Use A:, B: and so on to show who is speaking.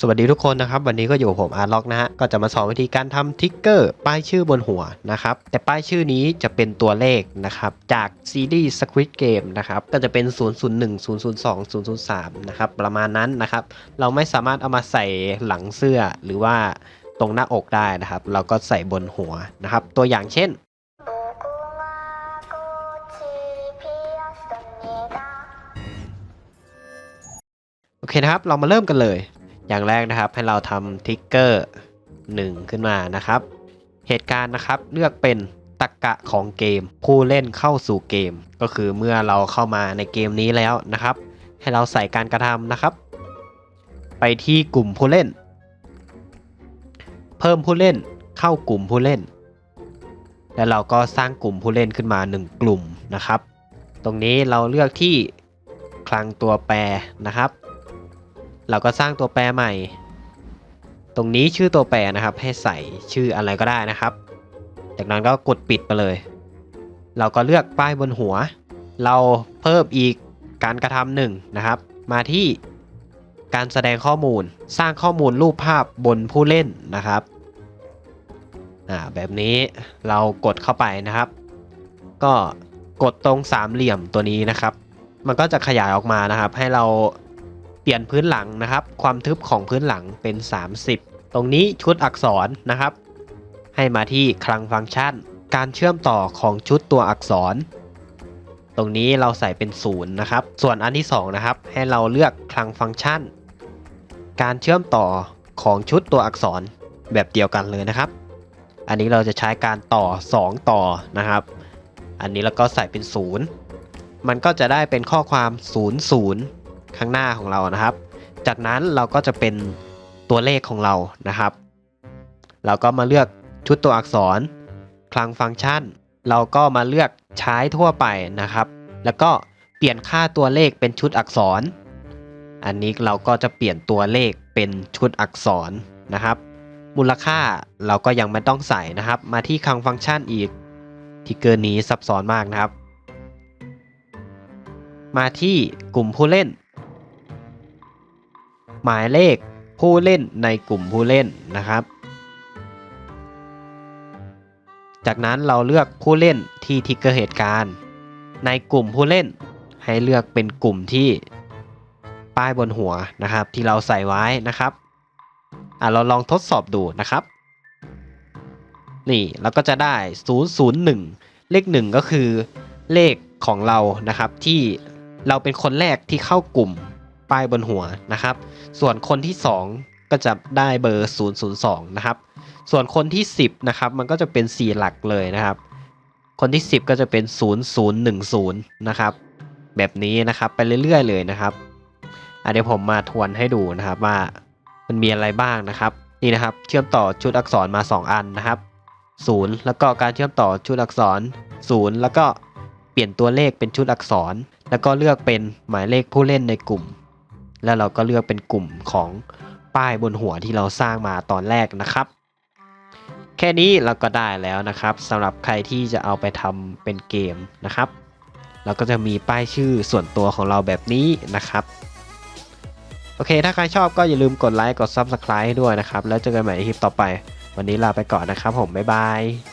A: สวัสดีทุกคนนะครับ วันนี้ก็อยู่กับผมอาร์ล็อกนะฮะก็จะมาสอนวิธีการทำทิกเกอร์ป้ายชื่อบนหัวนะครับ แต่ป้ายชื่อนี้จะเป็นตัวเลขนะครับ จากซีรีส์ Squid Game นะครับ ก็จะเป็น 001 002 003 นะครับ ประมาณนั้นนะครับ เราไม่สามารถเอามาใส่หลังเสื้อหรือว่าตรงหน้าอกได้นะครับ เราก็ใส่บนหัวนะครับ ตัวอย่างเช่นโอเคนะครับ เรามาเริ่มกันเลย อย่างแรกนะครับให้เราทำทิกเกอร์1ขึ้นมานะครับ เหตุการณ์นะครับเลือกเป็นตรกกะของเกม ผู้เล่นเข้าสู่เกม ก็คือเมื่อเราเข้ามาในเกมนี้แล้วนะครับ ให้เราใส่การกระทำนะครับ ไปที่กลุ่มผู้เล่น เพิ่มผู้เล่นเข้ากลุ่มผู้เล่น แล้วเราก็สร้างกลุ่มผู้เล่นขึ้นมา 1 กลุ่มนะครับ ตรงนี้เราเลือกที่คลังตัวแปรนะครับ เราก็สร้างตัวแปรใหม่ ตรงนี้ชื่อตัวแปรนะครับ ให้ใส่ชื่ออะไรก็ได้นะครับ จากนั้นก็กดปิดไปเลย เราก็เลือกป้ายบนหัว เราเพิ่มอีกการกระทำหนึ่งนะครับ มาที่การแสดงข้อมูลสร้างข้อมูลรูปภาพบนผู้เล่นนะครับอ่าแบบนี้เรากดเข้าไปนะครับ ก็กดตรงสามเหลี่ยมตัวนี้นะครับ มันก็จะขยายออกมานะครับ ให้เรา เปลี่ยนพื้นหลังนะครับ ความทึบของพื้นหลังเป็น 30 ตรงนี้ชุดอักษรนะครับ ให้มาที่คลังฟังก์ชัน การเชื่อมต่อของชุดตัวอักษร ตรงนี้เราใส่เป็นศูนย์นะครับ ส่วนอันที่2นะครับให้เราเลือกคลังฟังก์ชัน การเชื่อมต่อของชุดตัวอักษรแบบเดียวกันเลยนะครับ อันนี้เราจะใช้การต่อ 2 ต่อนะครับ อันนี้แล้วก็ใส่เป็นศูนย์มันก็จะได้เป็นข้อความ 00 ข้างหน้าของเรานะครับ จากนั้นเราก็จะเป็นตัวเลขของเรานะครับ เราก็มาเลือกชุดตัวอักษร คลังฟังก์ชัน เราก็มาเลือกใช้ทั่วไปนะครับ แล้วก็เปลี่ยนค่าตัวเลขเป็นชุดอักษร อันนี้เราก็จะเปลี่ยนตัวเลขเป็นชุดอักษรนะครับ มูลค่าเราก็ยังไม่ต้องใส่นะครับ มาที่คลังฟังก์ชันอีกทิกเกอร์นี้ซับซ้อนมากนะครับ มาที่กลุ่มผู้เล่น หมายเลขผู้เล่นในกลุ่มผู้เล่นนะครับ จากนั้นเราเลือกผู้เล่นที่ทิกเกอร์เหตุการณ์ ในกลุ่มผู้เล่นให้เลือกเป็นกลุ่มที่ป้ายบนหัวนะครับ ที่เราใส่ไว้นะครับอะเราลองทดสอบดูนะครับ นี่เราก็จะได้ 001 เลข 1 ก็คือเลขของเรานะครับที่เราเป็นคนแรกที่เข้ากลุ่ม ป้ายบนหัวนะครับ ส่วนคนที่ 2 ก็จะได้เบอร์ 002 นะครับ ส่วนคนที่ 10 นะครับ มันก็จะเป็น 4 หลักเลยนะครับ คนที่ 10 ก็จะเป็น 0010 นะครับ แบบนี้นะครับไปเรื่อยๆ เลยนะครับเดี๋ยวผมมาทวนให้ดูนะครับว่ามันมีอะไรบ้างนะครับนี่นะครับเชื่อมต่อชุดอักษรมา 2 อันนะครับ 0 แล้วก็การเชื่อมต่อชุดอักษร 0 แล้วก็เปลี่ยนตัวเลขเป็นชุดอักษร แล้วก็เลือกเป็นหมายเลขผู้เล่นในกลุ่ม แล้วเราก็เลือกเป็นกลุ่มของป้ายบนหัวที่เราสร้างมาตอนแรกนะครับ แค่นี้เราก็ได้แล้วนะครับสำหรับใครที่จะเอาไปทำเป็นเกมนะครับ เราก็จะมีป้ายชื่อส่วนตัวของเราแบบนี้นะครับโอเค ถ้าใครชอบก็อย่าลืมกดไลค์ กด Subscribe ให้ด้วยนะครับ แล้วเจอกันใหม่ในคลิปต่อไป วันนี้ลาไปก่อนนะครับผม บ๊ายบาย